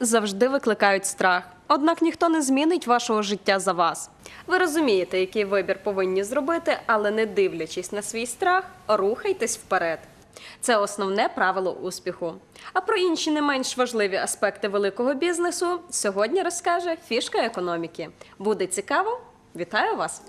завжди викликають страх. Однак ніхто не змінить вашого життя за вас. Ви розумієте, який вибір повинні зробити, але не дивлячись на свій страх, рухайтесь вперед. Це основне правило успіху. А про інші не менш важливі аспекти великого бізнесу сьогодні розкаже фішка економіки. Буде цікаво? Вітаю вас!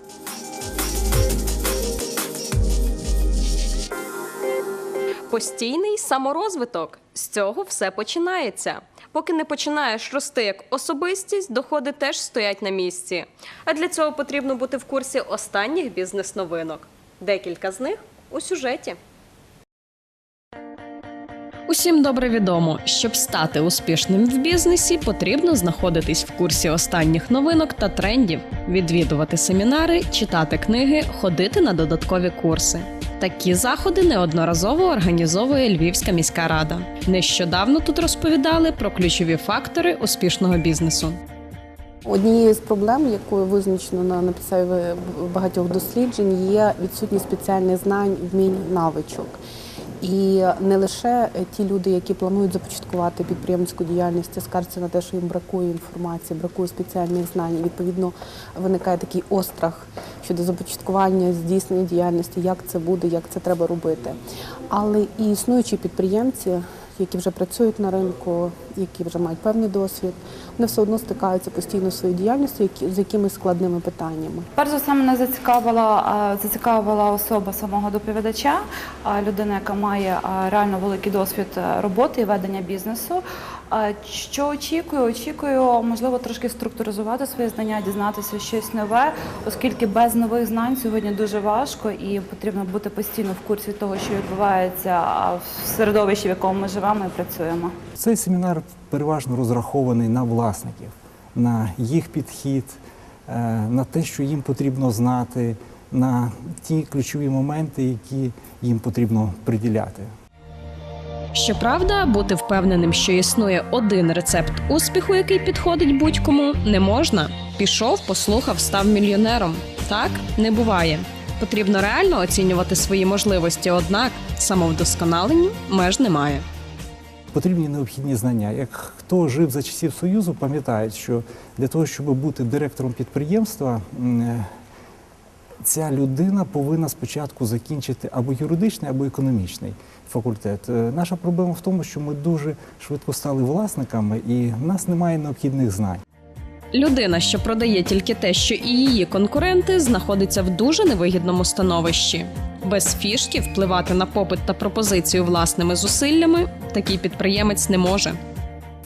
Постійний саморозвиток. З цього все починається. Поки не починаєш рости як особистість, доходи теж стоять на місці. А для цього потрібно бути в курсі останніх бізнес-новинок. Декілька з них у сюжеті. Усім добре відомо, щоб стати успішним в бізнесі, потрібно знаходитись в курсі останніх новинок та трендів, відвідувати семінари, читати книги, ходити на додаткові курси. Такі заходи неодноразово організовує Львівська міська рада. Нещодавно тут розповідали про ключові фактори успішного бізнесу. Однією з проблем, якою визначено на написав багатьох досліджень, є відсутність спеціальних знань, вмінь, навичок. І не лише ті люди, які планують започаткувати підприємницьку діяльність, скаржаться на те, що їм бракує інформації, бракує спеціальних знань. Відповідно, виникає такий острах щодо започаткування, здійснення діяльності, як це буде, як це треба робити. Але і існуючі підприємці, які вже працюють на ринку, які вже мають певний досвід, вони все одно стикаються постійно своєю діяльністю, які- з якимись складними питаннями. Перш за все, мене зацікавила, зацікавила особа самого доповідача, людина, яка має реально великий досвід е, роботи і ведення бізнесу. Що очікую? Очікую, можливо, трошки структуризувати свої знання, дізнатися щось нове, оскільки без нових знань сьогодні дуже важко і потрібно бути постійно в курсі того, що відбувається в середовищі, в якому ми живемо і працюємо. Цей семінар переважно розрахований на власників, на їх підхід, е, на те, що їм потрібно знати, на ті ключові моменти, які їм потрібно приділяти. Щоправда, бути впевненим, що існує один рецепт успіху, який підходить будь-кому, не можна. Пішов, послухав, став мільйонером. Так не буває. Потрібно реально оцінювати свої можливості, однак самовдосконаленню меж немає. Потрібні необхідні знання. Як хто жив за часів Союзу, пам'ятає, що для того, щоб бути директором підприємства, е, ця людина повинна спочатку закінчити або юридичний, або економічний факультет. Е, Наша проблема в тому, що ми дуже швидко стали власниками, і в нас немає необхідних знань. Людина, що продає тільки те, що і її конкуренти, знаходиться в дуже невигідному становищі. Без фішки впливати на попит та пропозицію власними зусиллями такий підприємець не може.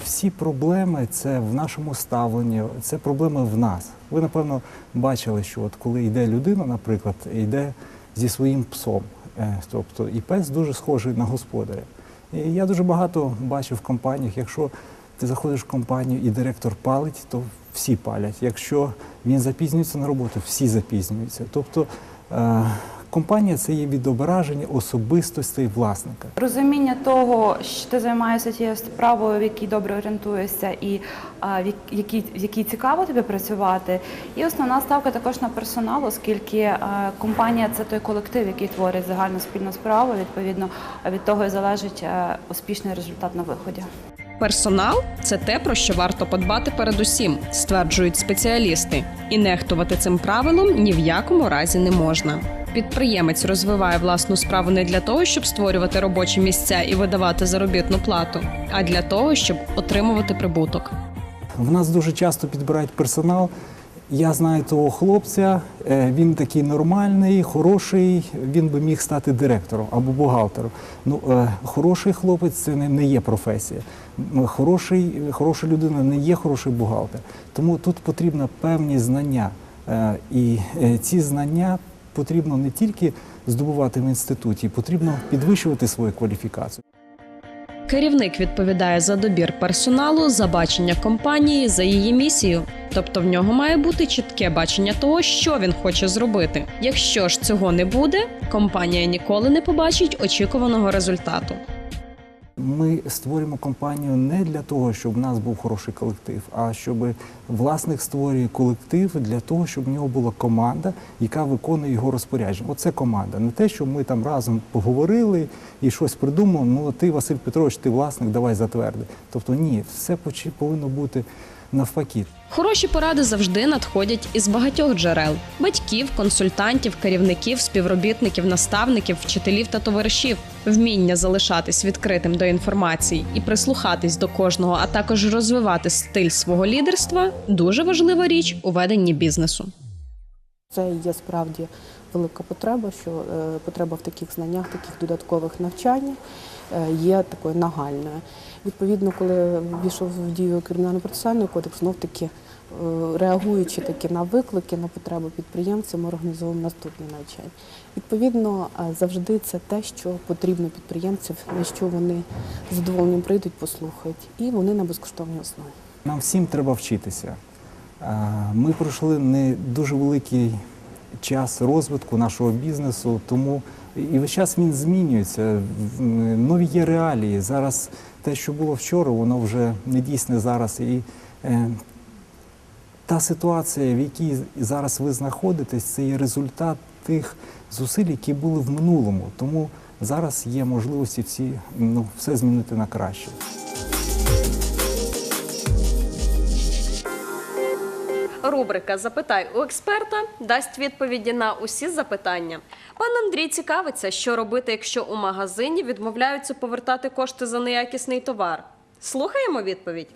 Всі проблеми це в нашому ставленні, це проблеми в нас. Ви напевно бачили, що от коли йде людина, наприклад, йде зі своїм псом, Е, тобто і пес дуже схожий на господаря. І я дуже багато бачив в компаніях, якщо ти заходиш в компанію і директор палить, то всі палять. Якщо він запізнюється на роботу, всі запізнюються. Тобто е, компанія це є відображення особистостей власника. Розуміння того, що ти займаєшся тією справою, в якій добре орієнтуєшся, і а, в якій, в якій цікаво тобі працювати. І основна ставка також на персонал, оскільки а, компанія це той колектив, який творить загальну спільну справу. Відповідно, від того і залежить а, успішний результат на виході. Персонал це те, про що варто подбати передусім, стверджують спеціалісти. І нехтувати цим правилом ні в якому разі не можна. Підприємець розвиває власну справу не для того, щоб створювати робочі місця і видавати заробітну плату, а для того, щоб отримувати прибуток. В нас дуже часто підбирають персонал. Я знаю того хлопця, е, він такий нормальний, хороший, він би міг стати директором або бухгалтером. Ну, е, хороший хлопець це не, є професія. Хороший, хороша людина не є хороший бухгалтер. Тому тут потрібно певні знання. Е, І ці знання потрібно не тільки здобувати в інституті, потрібно підвищувати свою кваліфікацію. Керівник відповідає за добір персоналу, за бачення компанії, за її місію. Тобто в нього має бути чітке бачення того, що він хоче зробити. Якщо ж цього не буде, компанія ніколи не побачить очікуваного результату. Ми створюємо компанію не для того, щоб в нас був хороший колектив, а щоб власник створює колектив для того, щоб в нього була команда, яка виконує його розпорядження. Оце команда. Не те, що ми там разом поговорили і щось придумали. Ну ти, Василь Петрович, ти власник, давай затверди. Тобто ні, все повинно бути навпаки. Хороші поради завжди надходять із багатьох джерел: батьків, консультантів, керівників, співробітників, наставників, вчителів та товаришів. Вміння залишатись відкритим до інформації і прислухатись до кожного, а також розвивати стиль свого лідерства дуже важлива річ у веденні бізнесу. Це є справді велика потреба, що е, потреба в таких знаннях, таких додаткових навчаннях є такою нагальною. Відповідно, коли ввійшов в дію кримінально-процесуальний кодекс, знов таки е, реагуючи таки на виклики, на потреби підприємців, ми організовуємо наступне навчання. Відповідно, е, завжди це те, що потрібно підприємцям, на що вони з прийдуть, послухають, і вони на безкоштовній основі. Нам всім треба вчитися. Ми пройшли не дуже великий час розвитку нашого бізнесу, тому і весь час він змінюється. Нові є реалії. Зараз те, що було вчора, воно вже не дійсне зараз. І е, та ситуація, в якій зараз ви знаходитесь, це є результат тих зусиль, які були в минулому. Тому зараз є можливості всі ну, все змінити на краще. Рубрика Запитай у експерта дасть відповіді на усі запитання. Пан Андрій цікавиться, що робити, якщо у магазині відмовляються повертати кошти за неякісний товар. Слухаємо відповідь.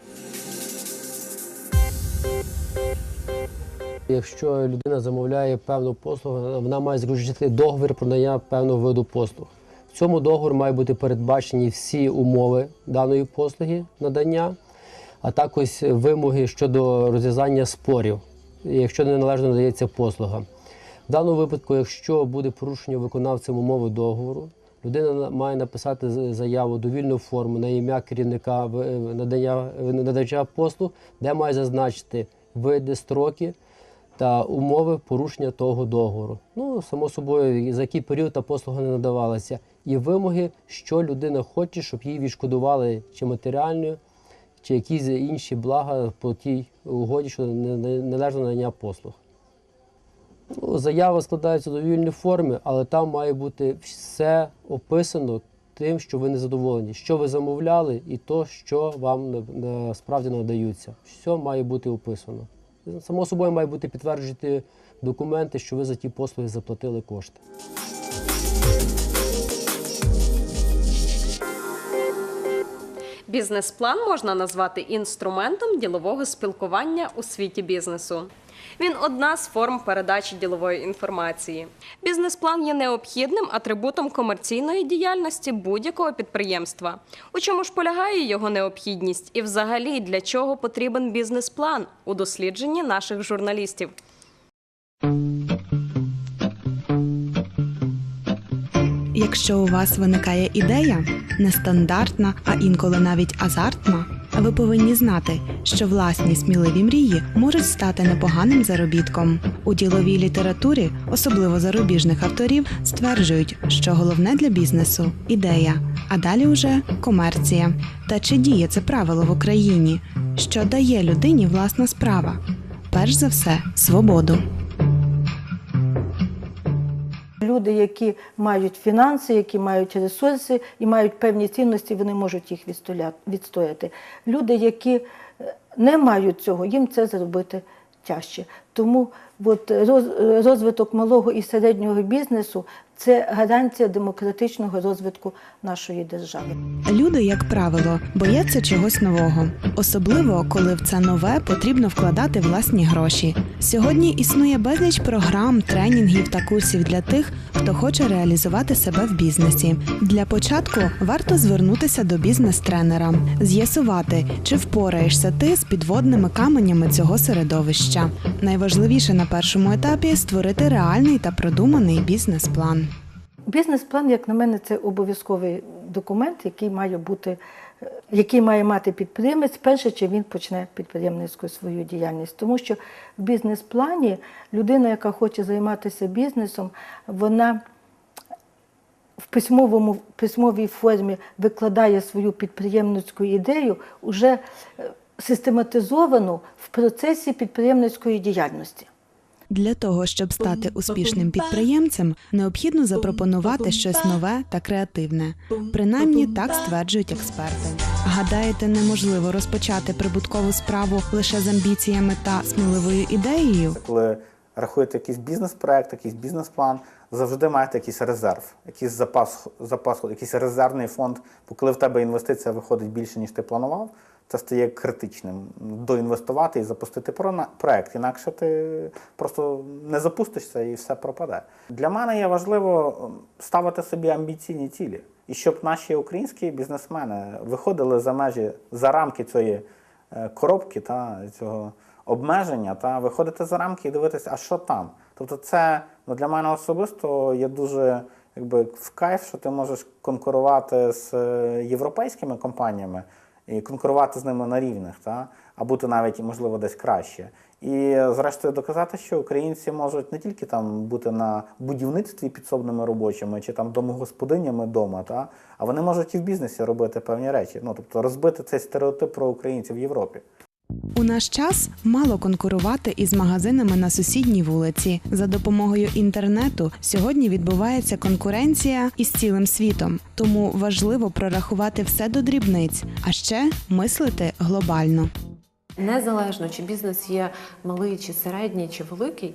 Якщо людина замовляє певну послугу, вона має заключити договір про надання певного виду послуг. В цьому договорі мають бути передбачені всі умови даної послуги надання, а також вимоги щодо розв'язання спорів, якщо неналежно надається послуга. В даному випадку, якщо буде порушення виконавцем умови договору, людина має написати заяву довільну форму на ім'я керівника е, надання надавача послуг, де має зазначити види, строки та умови порушення того договору. Ну, само собою, за який період та послуга не надавалася, і вимоги, що людина хоче, щоб їй відшкодували чи матеріальною, чи якісь інші блага по тій угоді, що належно надання послуг. Ну, заява складається у довільній формі, але там має бути все описано тим, що ви не задоволені, що ви замовляли, і то, що вам насправді надаються. Все має бути описано. Само собою має бути підтверджувати документи, що ви за ті послуги заплатили кошти. Бізнес-план можна назвати інструментом ділового спілкування у світі бізнесу. Він одна з форм передачі ділової інформації. Бізнес-план є необхідним атрибутом комерційної діяльності будь-якого підприємства. У чому ж полягає його необхідність і взагалі для чого потрібен бізнес-план у дослідженні наших журналістів? Якщо у вас виникає ідея, нестандартна, а інколи навіть азартна, ви повинні знати, що власні сміливі мрії можуть стати непоганим заробітком. У діловій літературі, особливо зарубіжних авторів, стверджують, що головне для бізнесу ідея, а далі уже комерція. Та чи діє це правило в Україні? Що дає людині власна справа? Перш за все, свободу. Люди, які мають фінанси, які мають ресурси і мають певні цінності, вони можуть їх відстояти. Люди, які е, не мають цього, їм це зробити тяжче. Тому от роз- розвиток малого і середнього бізнесу це гарантія демократичного розвитку нашої держави. Люди, як правило, бояться чогось нового, особливо коли в це нове потрібно вкладати власні гроші. Сьогодні існує безліч програм, тренінгів та курсів для тих, хто хоче реалізувати себе в бізнесі. Для початку варто звернутися до бізнес-тренера, з'ясувати, чи впораєшся ти з підводними каменями цього середовища. Найважливіше на першому етапі створити реальний та продуманий бізнес-план. Бізнес-план, як на мене, це обов'язковий документ, який має бути, який має мати підприємець, перше, чим він почне підприємницьку свою діяльність. Тому що в бізнес-плані людина, яка хоче займатися бізнесом, вона в письмовому, письмовій формі викладає свою підприємницьку ідею, уже е, систематизовану в процесі підприємницької діяльності. Для того, щоб стати успішним підприємцем, необхідно запропонувати щось нове та креативне. Принаймні так стверджують експерти. Гадаєте, неможливо розпочати прибуткову справу лише з амбіціями та сміливою ідеєю? Коли рахуєте якийсь бізнес-проект, якийсь бізнес-план, завжди маєте якийсь резерв, якийсь запас, запас, якийсь резервний фонд. Бо коли в тебе інвестиція виходить більше, ніж ти планував, це стає критичним. Доінвестувати і запустити проект. Інакше ти просто не запустишся і все пропаде. Для мене є важливо ставити собі амбіційні цілі. І щоб наші українські бізнесмени виходили за межі, за рамки цієї е, коробки та цього обмеження, та виходити за рамки і дивитися, а що там. Тобто, це ну, для мене особисто є дуже якби в кайф, що ти можеш конкурувати з е, європейськими компаніями і конкурувати з ними на рівних, та? а бути навіть можливо десь краще. І зрештою доказати, що українці можуть не тільки там бути на будівництві підсобними робочими чи там домогосподинями вдома, та? а вони можуть і в бізнесі робити певні речі. Ну тобто розбити цей стереотип про українців в Європі. У наш час мало конкурувати із магазинами на сусідній вулиці. За допомогою інтернету сьогодні відбувається конкуренція із цілим світом, тому важливо прорахувати все до дрібниць, а ще мислити глобально. Незалежно чи бізнес є малий, чи середній, чи великий,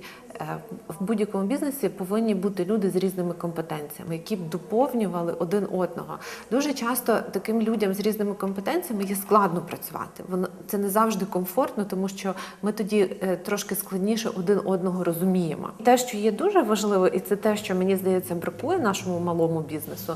в будь-якому бізнесі повинні бути люди з різними компетенціями, які б доповнювали один одного. Дуже часто таким людям з різними компетенціями є складно працювати. Воно це не завжди комфортно, тому що ми тоді е, трошки складніше один одного розуміємо. Те, що є дуже важливо, і це те, що мені здається бракує нашому малому бізнесу.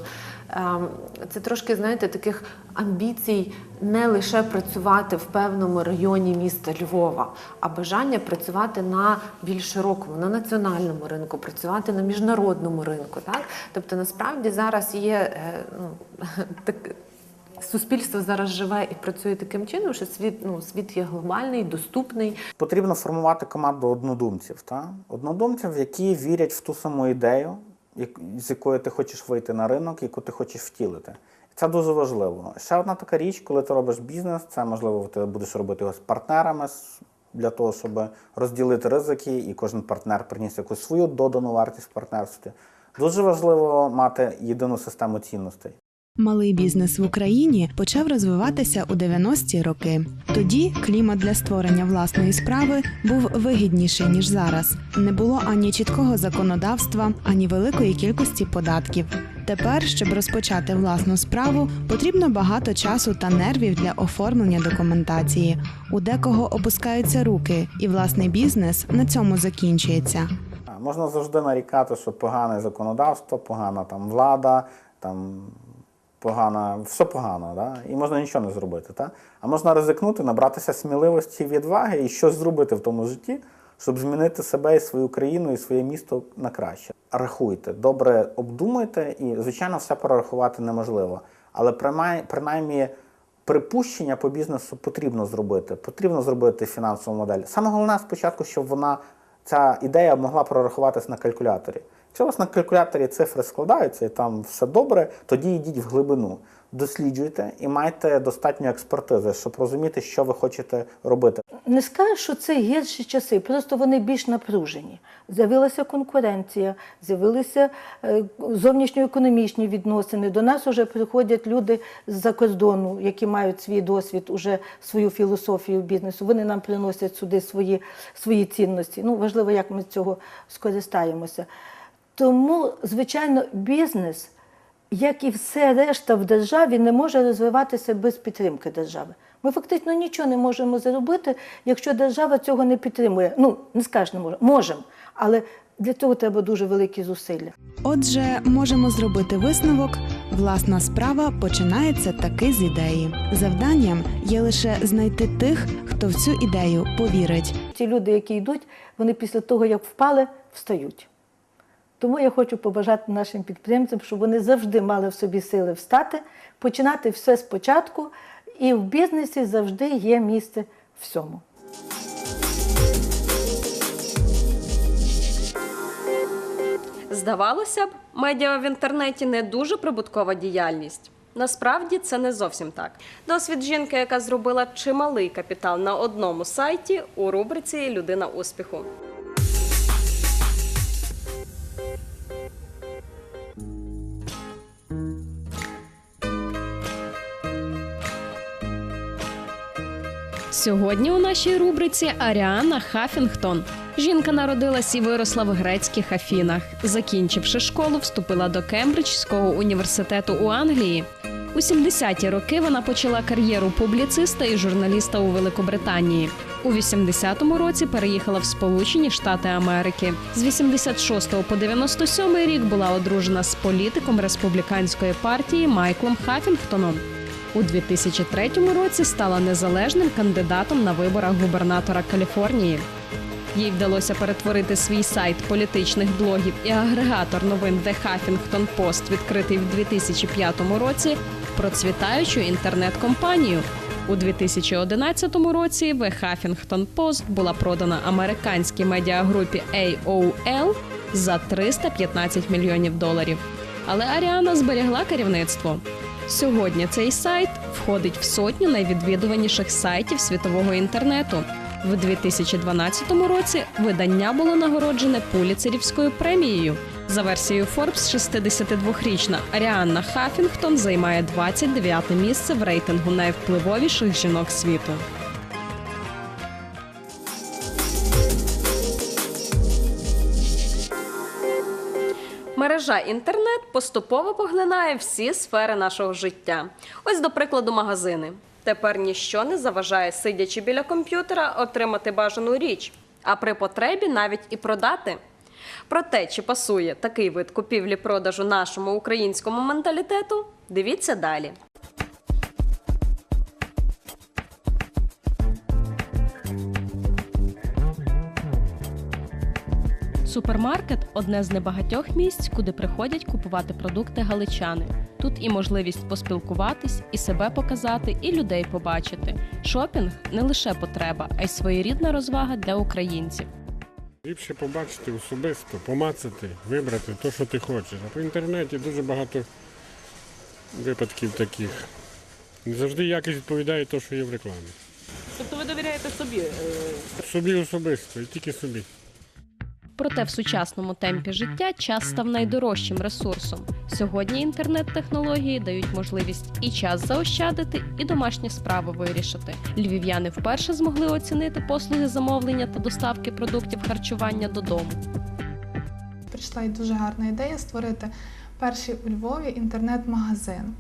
ем, Це трошки, знаєте, таких амбіцій не лише працювати в певному районі міста Львова, а бажання працювати на більш широкому, на національному ринку, працювати на міжнародному ринку. Так? Тобто, насправді зараз є е, ну, так, суспільство зараз живе і працює таким чином, що світ, ну, світ є глобальний, доступний. Потрібно формувати команду однодумців, та? однодумців, які вірять в ту саму ідею, з якою ти хочеш вийти на ринок, яку ти хочеш втілити. Це дуже важливо. Ще одна така річ, коли ти робиш бізнес, це можливо ти будеш робити його з партнерами з- для того, щоб розділити ризики, і кожен партнер приніс якусь свою додану вартість в партнерстві. Дуже важливо мати єдину систему цінностей. Малий бізнес в Україні почав розвиватися у 90-ті роки. Тоді клімат для створення власної справи був вигідніший ніж зараз. Не було ані чіткого законодавства, ані великої кількості податків. Тепер, щоб розпочати власну справу, потрібно багато часу та нервів для оформлення документації. У декого опускаються руки, і власний бізнес на цьому закінчується. Можна завжди нарікати, що погане законодавство, погана там влада, там погана, все погано, да? і можна нічого не зробити. Та? А можна ризикнути, набратися сміливості відваги і щось зробити в тому житті, щоб змінити себе і свою країну, і своє місто на краще. Рахуйте, добре обдумайте, і, звичайно, все перерахувати неможливо. Але принаймні, принаймні припущення по бізнесу потрібно зробити. Потрібно зробити фінансову модель. Саме головне спочатку, щоб вона ця ідея могла прорахуватись на калькуляторі. Якщо у вас на калькуляторі цифри складаються і там все добре, тоді йдіть в глибину. Досліджуйте і майте достатньо експертизи, щоб розуміти, що ви хочете робити. Не скажу, що це гірші часи, просто вони більш напружені. З'явилася конкуренція, з'явилися е, зовнішньоекономічні відносини. До нас вже приходять люди з-за кордону, які мають свій досвід, уже свою філософію бізнесу. Вони нам приносять сюди свої, свої цінності. Ну, важливо, як ми з цього скористаємося. Тому, звичайно, бізнес, як і все решта в державі, не може розвиватися без підтримки держави. Ми фактично нічого не можемо зробити, якщо держава цього не підтримує. Ну, не скажеш, не можемо, можемо, але для цього треба дуже великі зусилля. Отже, можемо зробити висновок: власна справа починається таки з ідеї. Завданням є лише знайти тих, хто в цю ідею повірить. Ті люди, які йдуть, вони після того, як впали, встають. Тому я хочу побажати нашим підприємцям, щоб вони завжди мали в собі сили встати, починати все спочатку, і в бізнесі завжди є місце всьому. Здавалося б, медіа в інтернеті не дуже прибуткова діяльність. Насправді це не зовсім так. Досвід жінки, яка зробила чималий капітал на одному сайті у рубриці Людина успіху. Сьогодні у нашій рубриці Аріана Хафінгтон. Жінка народилась і виросла в грецьких Афінах. Закінчивши школу, вступила до Кембриджського університету у Англії. У 70-ті роки вона почала кар'єру публіциста і журналіста у Великобританії. У 80-му році переїхала в Сполучені Штати Америки. З 86 по 97 рік була одружена з політиком республіканської партії Майклом Хафінгтоном. У 2003 році стала незалежним кандидатом на виборах губернатора Каліфорнії. Їй вдалося перетворити свій сайт політичних блогів і агрегатор новин The Huffington Post, відкритий в 2005 році, процвітаючу інтернет-компанію. У 2011 році The Huffington Post була продана американській медіагрупі AOL за 315 мільйонів доларів. Але Аріана зберігла керівництво. Сьогодні цей сайт входить в сотню найвідвідуваніших сайтів світового інтернету. В 2012 році видання було нагороджене Пуліцерівською премією. За версією Forbes, 62-річна Аріанна Хафінгтон займає 29 місце в рейтингу найвпливовіших жінок світу. Мережа інтернет поступово поглинає всі сфери нашого життя. Ось, до прикладу, магазини. Тепер ніщо не заважає, сидячи біля комп'ютера, отримати бажану річ, а при потребі навіть і продати. Про те, чи пасує такий вид купівлі-продажу нашому українському менталітету, дивіться далі. Супермаркет одне з небагатьох місць, куди приходять купувати продукти галичани. Тут і можливість поспілкуватись, і себе показати, і людей побачити. Шопінг не лише потреба, а й своєрідна розвага для українців. Ліпше побачити особисто, помацати, вибрати те, що ти хочеш. А по інтернеті дуже багато випадків таких. Не завжди якість відповідає те, що є в рекламі. Тобто ви довіряєте собі? Собі особисто і тільки собі. Проте в сучасному темпі життя час став найдорожчим ресурсом. Сьогодні інтернет-технології дають можливість і час заощадити, і домашні справи вирішити. Львів'яни вперше змогли оцінити послуги замовлення та доставки продуктів харчування додому. прийшла і дуже гарна ідея створити перший у Львові інтернет-магазин.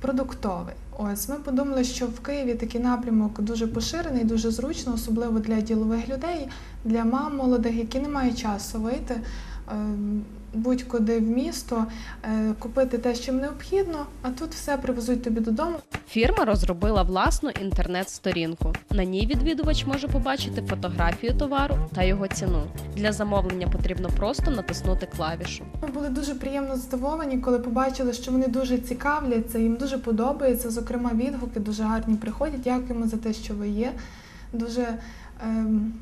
Продуктовий. Ось ми подумали, що в Києві такий напрямок дуже поширений, дуже зручно, особливо для ділових людей, для мам молодих, які не мають часу вийти е, будь-куди в місто, е, купити те, що їм необхідно, а тут все привезуть тобі додому. Фірма розробила власну інтернет-сторінку. На ній відвідувач може побачити фотографію товару та його ціну. Для замовлення потрібно просто натиснути клавішу. Ми були дуже приємно здивовані, коли побачили, що вони дуже цікавляться, їм дуже подобається. Зокрема, відгуки дуже гарні приходять. Дякуємо за те, що ви є. Дуже ем,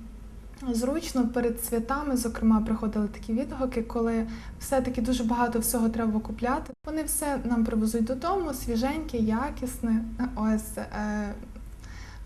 зручно перед святами, зокрема, приходили такі відгуки, коли все-таки дуже багато всього треба купляти. Вони все нам привезуть додому, свіженьке, якісне. Ось.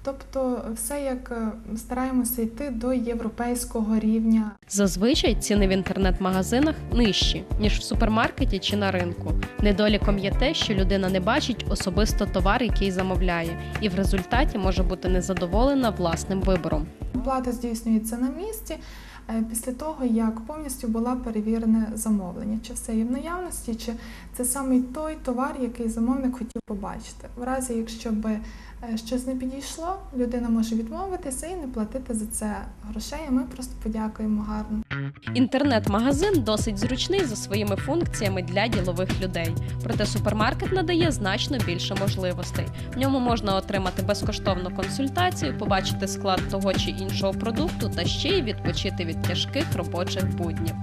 Тобто, все як е, стараємося йти до європейського рівня. Зазвичай ціни в інтернет-магазинах нижчі, ніж в супермаркеті чи на ринку. Недоліком є те, що людина не бачить особисто товар, який замовляє, і в результаті може бути незадоволена власним вибором. Оплата здійснюється на місці е, після того, як повністю була перевірене замовлення, чи все є в наявності, чи це саме той товар, який замовник хотів побачити. В разі, якщо би щось не підійшло, людина може відмовитися і не платити за це грошей. а Ми просто подякуємо гарно. Інтернет-магазин досить зручний за своїми функціями для ділових людей. Проте супермаркет надає значно більше можливостей. В ньому можна отримати безкоштовну консультацію, побачити склад того чи іншого продукту та ще й відпочити від тяжких робочих буднів.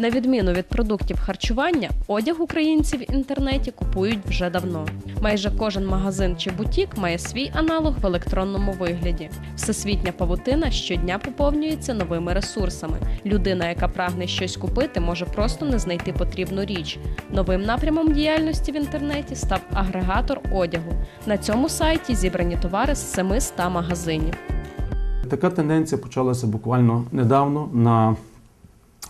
На відміну від продуктів харчування, одяг українці в інтернеті купують вже давно. Майже кожен магазин чи бутік має свій аналог в електронному вигляді. Всесвітня павутина щодня поповнюється новими ресурсами. Людина, яка прагне щось купити, може просто не знайти потрібну річ. Новим напрямом діяльності в інтернеті став агрегатор одягу. На цьому сайті зібрані товари з 700 магазинів. Така тенденція почалася буквально недавно на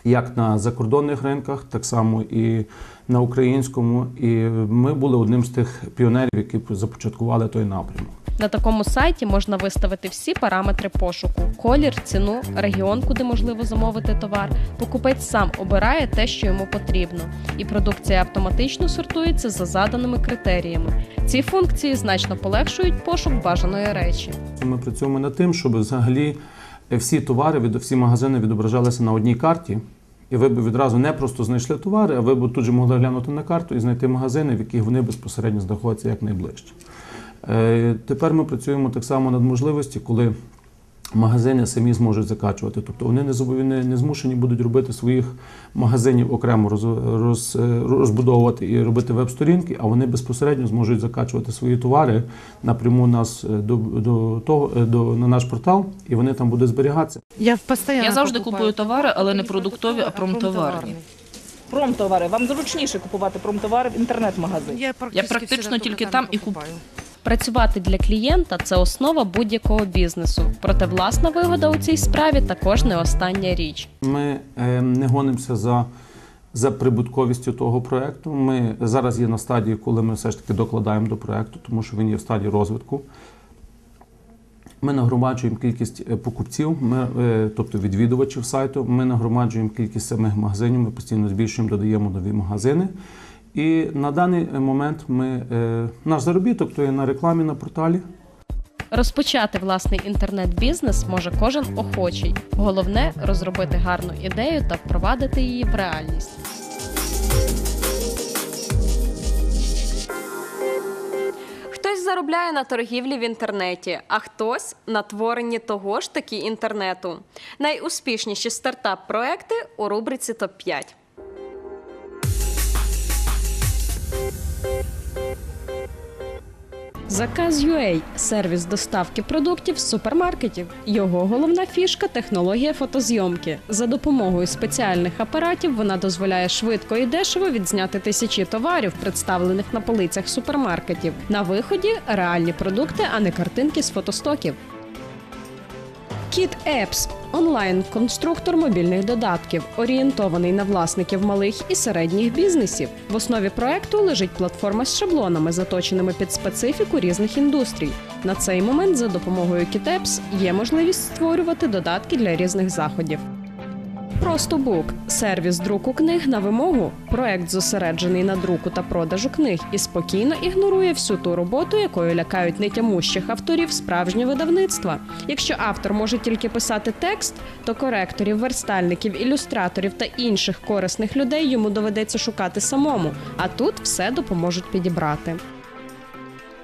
як на закордонних ринках, так само і на українському. І ми були одним з тих піонерів, які започаткували той напрямок. На такому сайті можна виставити всі параметри пошуку: колір, ціну, регіон, куди можливо замовити товар. Покупець сам обирає те, що йому потрібно, і продукція автоматично сортується за заданими критеріями. Ці функції значно полегшують пошук бажаної речі. Ми працюємо над тим, щоб взагалі всі товари, від- всі магазини відображалися на одній карті. І ви б відразу не просто знайшли товари, а ви б тут же могли глянути на карту і знайти магазини, в яких вони безпосередньо знаходяться якнайближче. найближче. Тепер ми працюємо так само над можливості, коли магазини самі зможуть закачувати. Тобто вони не, зобов- не, не змушені будуть робити своїх магазинів окремо роз, роз, розбудовувати і робити веб-сторінки, а вони безпосередньо зможуть закачувати свої товари напряму нас е, до, до того е, до на наш портал, і вони там будуть зберігатися. Я постійно Я завжди купую товари, але не продуктові, а промтоварні. Промтовари. Вам зручніше купувати промтовари в інтернет-магазині. Я практично тільки там і купую. Працювати для клієнта це основа будь-якого бізнесу. Проте власна вигода у цій справі також не остання річ. Ми е, не гонимося за, за прибутковістю того проекту. Ми зараз є на стадії, коли ми все ж таки докладаємо до проекту, тому що він є в стадії розвитку. Ми нагромаджуємо кількість е, покупців, ми, е, тобто відвідувачів сайту. Ми нагромаджуємо кількість самих магазинів, ми постійно збільшуємо, додаємо нові магазини. І на даний момент ми, е, наш заробіток то є на рекламі на порталі. Розпочати власний інтернет-бізнес може кожен охочий. Головне розробити гарну ідею та впровадити її в реальність. Хтось заробляє на торгівлі в інтернеті, а хтось на творенні того ж таки інтернету. Найуспішніші стартап-проекти у рубриці топ 5 Заказ.UA – сервіс доставки продуктів з супермаркетів. Його головна фішка технологія фотозйомки. За допомогою спеціальних апаратів вона дозволяє швидко і дешево відзняти тисячі товарів, представлених на полицях супермаркетів. На виході реальні продукти, а не картинки з фотостоків. Kit Apps – онлайн-конструктор мобільних додатків, орієнтований на власників малих і середніх бізнесів. В основі проекту лежить платформа з шаблонами, заточеними під специфіку різних індустрій. На цей момент за допомогою Kit Apps є можливість створювати додатки для різних заходів. Просто бук сервіс друку книг на вимогу. Проект зосереджений на друку та продажу книг і спокійно ігнорує всю ту роботу, якою лякають нетямущих авторів справжнє видавництва. Якщо автор може тільки писати текст, то коректорів, верстальників, ілюстраторів та інших корисних людей йому доведеться шукати самому. А тут все допоможуть підібрати.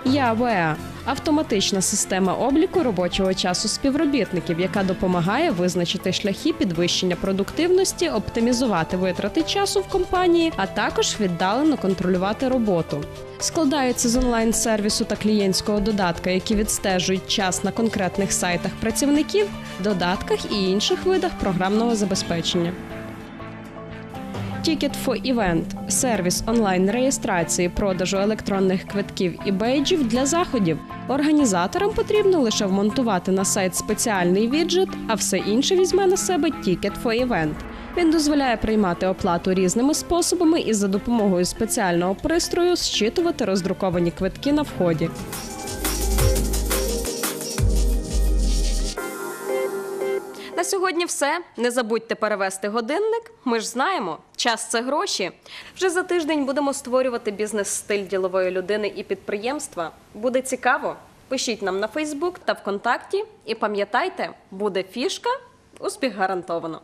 Явеа автоматична система обліку робочого часу співробітників, яка допомагає визначити шляхи підвищення продуктивності, оптимізувати витрати часу в компанії, а також віддалено контролювати роботу. Складається з онлайн-сервісу та клієнтського додатка, які відстежують час на конкретних сайтах працівників, додатках і інших видах програмного забезпечення. Ticket for Event – сервіс онлайн-реєстрації продажу електронних квитків і бейджів для заходів. Організаторам потрібно лише вмонтувати на сайт спеціальний віджит, а все інше візьме на себе Ticket for Event. Він дозволяє приймати оплату різними способами і за допомогою спеціального пристрою зчитувати роздруковані квитки на вході. Сьогодні все. Не забудьте перевести годинник. Ми ж знаємо, час це гроші. Вже за тиждень будемо створювати бізнес-стиль ділової людини і підприємства. Буде цікаво. Пишіть нам на Фейсбук та ВКонтакті. І пам'ятайте, буде фішка, успіх гарантовано.